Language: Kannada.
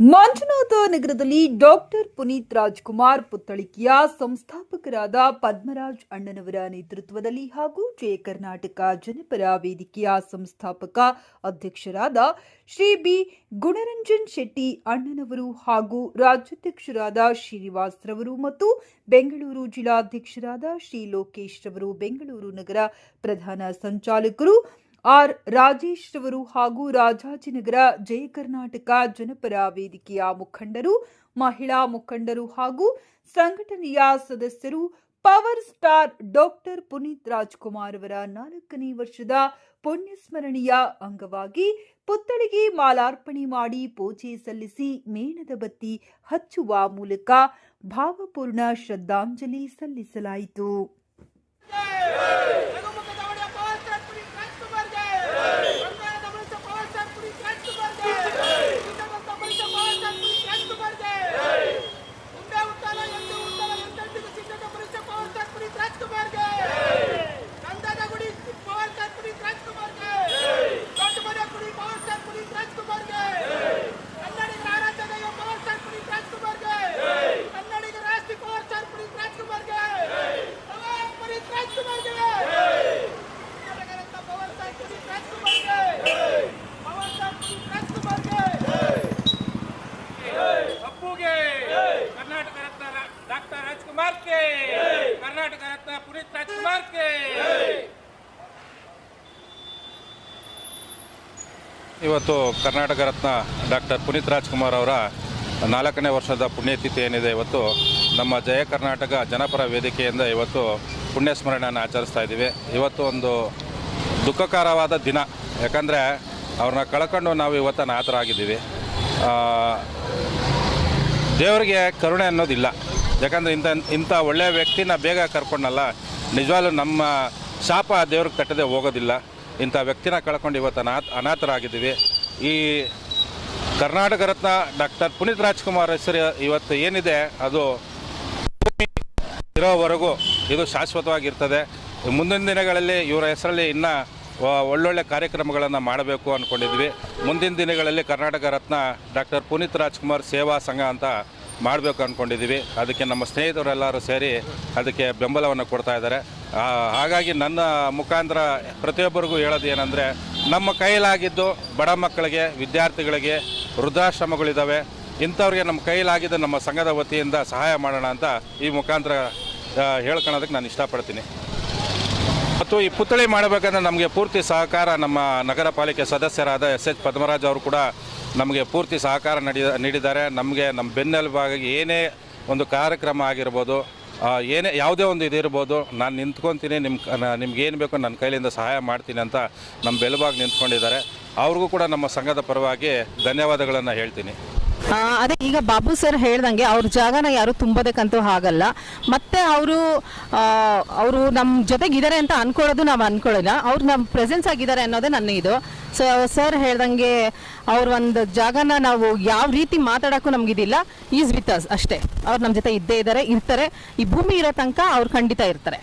ಮಂಜುನಾಥ ನಗರದಲ್ಲಿ ಡಾಕ್ಟರ್ ಪುನೀತ್ ರಾಜ್ಕುಮಾರ್ ಪುತ್ಥಳಿಕೆಯ ಸಂಸ್ಥಾಪಕರಾದ ಪದ್ಮರಾಜ್ ಅಣ್ಣನವರ ನೇತೃತ್ವದಲ್ಲಿ ಹಾಗೂ ಜಯ ಕರ್ನಾಟಕ ಜನಪರ ವೇದಿಕೆಯ ಸಂಸ್ಥಾಪಕ ಅಧ್ಯಕ್ಷರಾದ ಶ್ರೀ ಬಿ ಗುಣರಂಜನ್ ಶೆಟ್ಟಿ ಅಣ್ಣನವರು ಹಾಗೂ ರಾಜ್ಯಾಧ್ಯಕ್ಷರಾದ ಶ್ರೀನಿವಾಸ್ ರವರು ಮತ್ತು ಬೆಂಗಳೂರು ಜಿಲ್ಲಾಧ್ಯಕ್ಷರಾದ ಶ್ರೀ ಲೋಕೇಶ್ ರವರು ಬೆಂಗಳೂರು ನಗರ ಪ್ರಧಾನ ಸಂಚಾಲಕರು ಆರ್. ರಾಜೇಶ್ ರವರು ಹಾಗೂ ರಾಜಾಜಿನಗರ ಜಯ ಕರ್ನಾಟಕ ಜನಪರ ವೇದಿಕೆಯ ಮುಖಂಡರು, ಮಹಿಳಾ ಮುಖಂಡರು ಹಾಗೂ ಸಂಘಟನೆಯ ಸದಸ್ಯರು, power star doctor Puneeth Rajkumar ಅವರ ನಾಲ್ಕನೇ ವರ್ಷದ ಪುಣ್ಯಸ್ಮರಣೆಯ ಅಂಗವಾಗಿ ಪುತ್ಥಳಿಗೆ ಮಾಲಾರ್ಪಣೆ ಮಾಡಿ ಪೂಜೆ ಸಲ್ಲಿಸಿ ಮೇಣದ ಬತ್ತಿ ಹಚ್ಚುವ ಮೂಲಕ ಭಾವಪೂರ್ಣ ಶ್ರದ್ಧಾಂಜಲಿ ಸಲ್ಲಿಸಲಾಯಿತು ರಘುಮುಖದ ಒಡೆಯ ಪವರ್ ಸ್ಟಾರ್ ಪುನೀತ್ ರಾಜ್ಕುಮಾರ್ಗೆ ಬಂಗಾರದ ಮನುಷ್ಯ ಪವರ್ ಸ್ಟಾರ್ ಪುನೀತ್ ರಾಜ್ಕುಮಾರ್ಗೆ ಚಿನ್ನದಂತ ಮನುಷ್ಯ ಪವರ್ ಸ್ಟಾರ್ ಪುನೀತ್ ರಾಜ್ಕುಮಾರ್ಗೆ ಮುಂದೆ ಹುಟ್ಟಲ್ಲ ಎಂದು ಹುಟ್ಟಲ್ಲ ಎಂದೆಂದಿಗೂ ಚಿನ್ನದ ಮನುಷ್ಯ ಪವರ್ ಸ್ಟಾರ್ ಪುನೀತ್ ರಾಜ್ಕುಮಾರ್ಗೆ ನಂದನ ಗುಡಿ ಪವರ್ ಸ್ಟಾರ್ ಪುನೀತ್ ರಾಜ್ಕುಮಾರ್ಗೆ ದೊಡ್ಡ ಮನೆ ಗುಡಿ ಪವರ್ ಸ್ಟಾರ್ ಪುನೀತ್ ರಾಜ್ಕುಮಾರ್ಗೆ ಕನ್ನಡಿಗರ ಆರಾಧನೆಯ ಪವರ್ ಸ್ಟಾರ್ ಪುನೀತ್ ರಾಜ್ಕುಮಾರ್ಗೆ ಕನ್ನಡಿಗರ ಆಸ್ತಿ ಪವರ್ ಸ್ಟಾರ್ ಪುನೀತ್ ರಾಜ್ಕುಮಾರ್ಗೆ ಪವರ್ ಪುನೀತ್ ರಾಜ್ಕುಮಾರ್ಗೆ ಕನ್ನಡಗರಂತ ಪವರ್ ಸ್ಟಾರ್ ಪುನೀತ್ ರಾಜ್ಕುಮಾರ್ಗೆ ಪವರ್ ಸ್ಟಾರ್ ಪುನೀತ್ ರಾಜ್ಕುಮಾರ್ಗೆ ಅಪ್ಪುಗೆ ಕರ್ನಾಟಕ ರತ್ನ ಡಾಕ್ಟರ್ ರಾಜ್ಕುಮಾರ್ ಕೆ ಕರ್ನಾಟಕ ರತ್ನ ಪುನೀತ್ ರಾಜ್ಕುಮಾರ್ ಇವತ್ತು ಕರ್ನಾಟಕ ರತ್ನ ಡಾಕ್ಟರ್ ಪುನೀತ್ ರಾಜ್ಕುಮಾರ್ ಅವರ ನಾಲ್ಕನೇ ವರ್ಷದ ಪುಣ್ಯತಿಥಿ ಏನಿದೆ ಇವತ್ತು ನಮ್ಮ ಜಯ ಕರ್ನಾಟಕ ಜನಪರ ವೇದಿಕೆಯಿಂದ ಇವತ್ತು ಪುಣ್ಯ ಸ್ಮರಣೆಯನ್ನು ಆಚರಿಸ್ತಾ ಇದ್ದೀವಿ. ಇವತ್ತು ಒಂದು ದುಃಖಕರವಾದ ದಿನ. ಯಾಕಂದರೆ ಅವ್ರನ್ನ ಕಳ್ಕೊಂಡು ನಾವು ಇವತ್ತು ಅನಾಥರಾಗಿದ್ದೀವಿ ಆ, ದೇವರಿಗೆ ಕರುಣೆ ಅನ್ನೋದಿಲ್ಲ. ಯಾಕಂದರೆ ಇಂಥ ಇಂಥ ಒಳ್ಳೆಯ ವ್ಯಕ್ತಿನ ಬೇಗ ಕರ್ಕೊಂಡಲ್ಲ. ನಿಜವಾಗ್ಲೂ ನಮ್ಮ ಶಾಪ ದೇವ್ರಿಗೆ ತಟ್ಟದೆ ಹೋಗೋದಿಲ್ಲ. ಇಂಥ ವ್ಯಕ್ತಿನ ಕಳ್ಕೊಂಡು ಇವತ್ತು ಅನಾಥ ಅನಾಥರಾಗಿದ್ದೀವಿ. ಈ ಕರ್ನಾಟಕ ರತ್ನ ಡಾಕ್ಟರ್ ಪುನೀತ್ ರಾಜ್ಕುಮಾರ್ ಹೆಸರು ಇವತ್ತು ಏನಿದೆ, ಅದು ಇರೋವರೆಗೂ ಇದು ಶಾಶ್ವತವಾಗಿರ್ತದೆ. ಮುಂದಿನ ದಿನಗಳಲ್ಲಿ ಇವರ ಹೆಸರಲ್ಲಿ ಇನ್ನೂ ಒಳ್ಳೊಳ್ಳೆ ಕಾರ್ಯಕ್ರಮಗಳನ್ನು ಮಾಡಬೇಕು ಅಂದ್ಕೊಂಡಿದ್ವಿ ಮುಂದಿನ ದಿನಗಳಲ್ಲಿ ಕರ್ನಾಟಕ ರತ್ನ ಡಾಕ್ಟರ್ ಪುನೀತ್ ರಾಜ್ಕುಮಾರ್ ಸೇವಾ ಸಂಘ ಅಂತ ಮಾಡಬೇಕು ಅಂದ್ಕೊಂಡಿದ್ದೀವಿ ಅದಕ್ಕೆ ನಮ್ಮ ಸ್ನೇಹಿತರೆಲ್ಲರೂ ಸೇರಿ ಅದಕ್ಕೆ ಬೆಂಬಲವನ್ನು ಕೊಡ್ತಾ ಇದ್ದಾರೆ. ಹಾಗಾಗಿ ನನ್ನ ಮುಖಾಂತರ ಪ್ರತಿಯೊಬ್ಬರಿಗೂ ಹೇಳೋದು ಏನಂದರೆ, ನಮ್ಮ ಕೈಲಾಗಿದ್ದು ಬಡ ಮಕ್ಕಳಿಗೆ, ವಿದ್ಯಾರ್ಥಿಗಳಿಗೆ ವೃದ್ಧಾಶ್ರಮಗಳಿದ್ದಾವೆ. ಇಂಥವ್ರಿಗೆ ನಮ್ಮ ಕೈಲಾಗಿದ್ದು ನಮ್ಮ ಸಂಘದ ವತಿಯಿಂದ ಸಹಾಯ ಮಾಡೋಣ ಅಂತ ಈ ಮುಖಾಂತರ ಹೇಳ್ಕೊಳೋದಕ್ಕೆ ನಾನು ಇಷ್ಟಪಡ್ತೀನಿ. ಮತ್ತು ಈ ಪುತ್ಥಳಿ ಮಾಡಬೇಕಂದ್ರೆ ನಮಗೆ ಪೂರ್ತಿ ಸಹಕಾರ ನಮ್ಮ ನಗರ ಪಾಲಿಕೆ ಸದಸ್ಯರಾದ ಎಸ್ ಎಚ್ ಪದ್ಮರಾಜ್ ಅವರು ಕೂಡ ನಮಗೆ ಪೂರ್ತಿ ಸಹಕಾರ ನಡಿ, ನೀಡಿದ್ದಾರೆ. ನಮಗೆ ನಮ್ಮ ಬೆನ್ನೆಲುಬಾಗಿ ಏನೇ ಒಂದು ಕಾರ್ಯಕ್ರಮ ಆಗಿರ್ಬೋದು ಏನೇ ಯಾವುದೇ ಒಂದು ಇದಿರ್ಬೋದು ನಾನು ನಿಂತ್ಕೊತೀನಿ ನಿಮ್ಮ ನಿಮ್ಗೆ ಏನು ಬೇಕೋ ನನ್ನ ಕೈಲಿಂದ ಸಹಾಯ ಮಾಡ್ತೀನಿ ಅಂತ ನಮ್ಮ ಬೆಲುಬಾಗಿ ನಿಂತ್ಕೊಂಡಿದ್ದಾರೆ. ಅವ್ರಿಗೂ ಕೂಡ ನಮ್ಮ ಸಂಘದ ಪರವಾಗಿ ಧನ್ಯವಾದಗಳನ್ನು ಹೇಳ್ತೀನಿ. ಅದೇ ಈಗ ಬಾಬು ಸರ್ ಹೇಳ್ದಂಗೆ ಅವ್ರ ಜಾಗನ ಯಾರು ತುಂಬೋದಕ್ಕಂತೂ ಆಗಲ್ಲ ಮತ್ತೆ ಅವರು ಅವರು ನಮ್ಮ ಜೊತೆಗಿದ್ದಾರೆ ಅಂತ ಅನ್ಕೊಳ್ಳೋದು ನಾವು ಅನ್ಕೊಳ್ಳೋಣ ಅವ್ರು ನಮ್ಮ ಪ್ರೆಸೆನ್ಸ್ ಆಗಿದ್ದಾರೆ ಅನ್ನೋದೇ ನನ್ನ ಇದು. ಸೊ ಸರ್ ಹೇಳ್ದಂಗೆ ಅವ್ರ ಒಂದು ಜಾಗನ ನಾವು ಯಾವ ರೀತಿ ಮಾತಾಡೋಕ್ಕೂ ನಮಗಿದಿಲ್ಲ. ಈಸ್ ವಿತ್ ಅಸ್ ಅಷ್ಟೇ. ಅವ್ರು ನಮ್ಮ ಜೊತೆ ಇದ್ದೇ ಇದ್ದಾರೆ, ಇರ್ತಾರೆ. ಈ ಭೂಮಿ ಇರೋ ತನಕ ಅವ್ರು ಖಂಡಿತ ಇರ್ತಾರೆ.